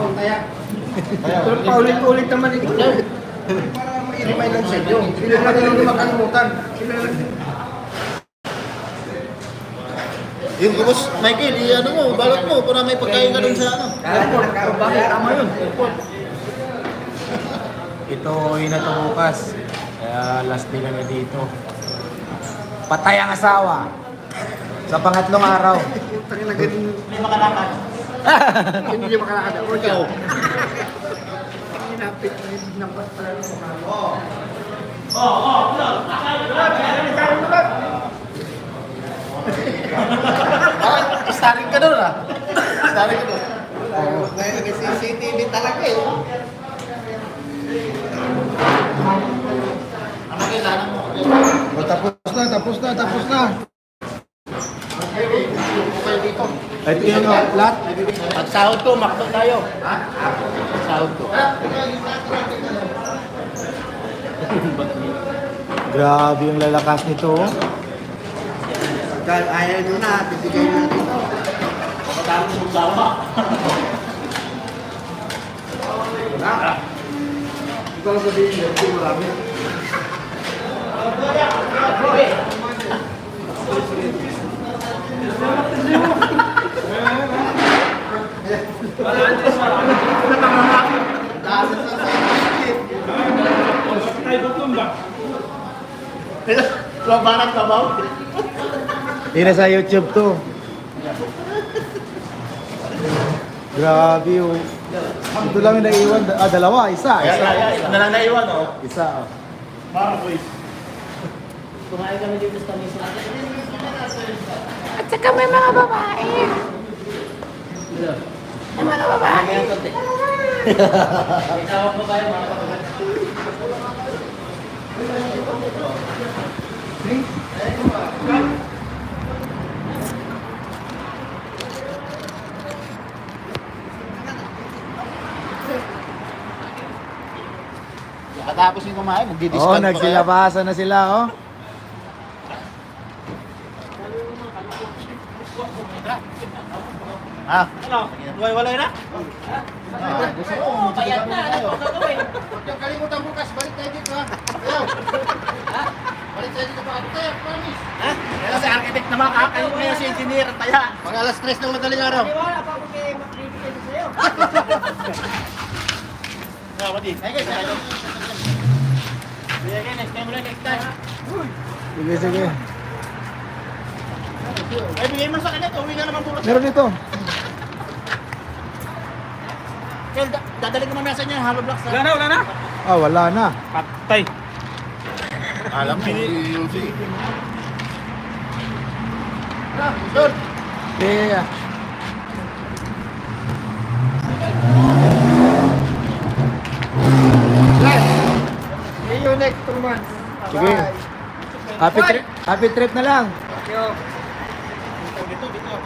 akong kaya. Pero paulit-ulit naman ito. Para ma-remind lang sa inyo. Hindi naman nila makalimutan. Sila lang. Yung gusto, Michael, i ano mo, balot mo, para may pagkain ka dun sa ano. Airport. Bakit? Tama yun. Airport. Ito, uwi na to bukas. Kaya last day kami dito. Patay ang asawa. Sa pangatlong araw. Yung na. Hindi makalakad. Hindi niya makalakad ako. Ikaw. Hinapit na yung nampas pala ng mga. Ah, starring ka dun ah. Starring ka dun. Dahil nag-CCTV talaga eh. Ano kailangan mo? Tapos na, tapos na, tapos na. Okay dito. Ito yun o, lahat. Pag sahod ko, makto tayo. Ha? Sahod ko. Grabe yung lalakas nito. oh. Dahil ayaw nyo na, bibigay na dito. Pagkatapos mo sama. Ikaw sabihin nyo, hindi marami. Labanan ka ba? Hindi na sa YouTube to. Grabe oh. Ito lang yung naiwan. Ah, dalawa. Isa. Isa. Ano lang naiwan, oh. Isa. oh. Mga boys. Kumain kami dito sa Tamisa. At saka may mga babae. May mga babae. Itawag mo kayo mga kapatid. Katapos yung kumain, Oh, magdi-discount pa kayo. nagsilabasan na sila oh. Ha? Ano? Walay na? Ah, gusto ko, Payat na. Ano? Huwag kang kalimutan bukas, balik tayo dito ha. Ayaw. Dito. Ha? Kasi architect naman, kakayo ngayon si engineer, taya. Mga alas 3 ng madaling araw. Paniwala pa ako kay magbibigay ko sa'yo. Nga, wadi. Ay, guys, ay, guys. Sige, next time ulit, next time. Sige, sige. Ay, bigay mo sa kanya, uwi ka naman bukas. Meron ito. Kaya, da- dadali ko mamaya sa inyo yung hollow blocks. Wala na, wala na. Ah, wala na. Patay. Alam mo. Doon. Yeah. See you next two months. Sige. Bye. Happy trip, happy trip na lang. Thank you. Dito, dito.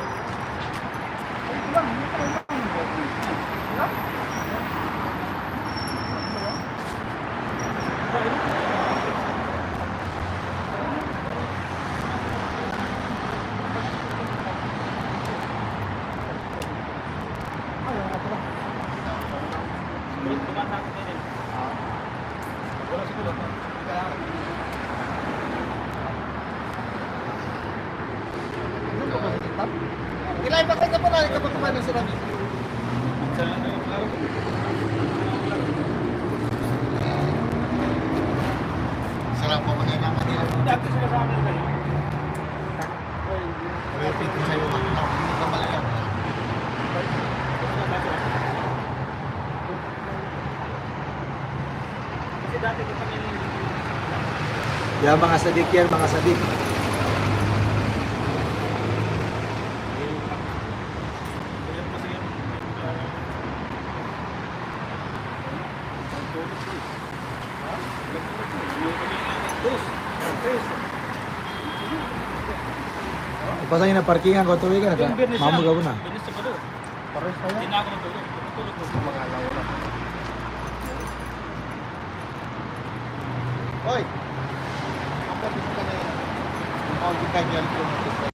Kailan ba kayo pa na kapag kumain ng sinabi? Sarap po kanina, kanina. Dati sila sa amin kayo. Repeat ko sa'yo, ano, hindi ka malayan. Kasi dati ko kami Yeah, mga sadik yan, mga sadik. Pasan yung na parkingan ko tuwi ka na. Sa balo. Hindi na ako ko. Hoy! Ang pwede ka na yun. Ang pwede ka dyan.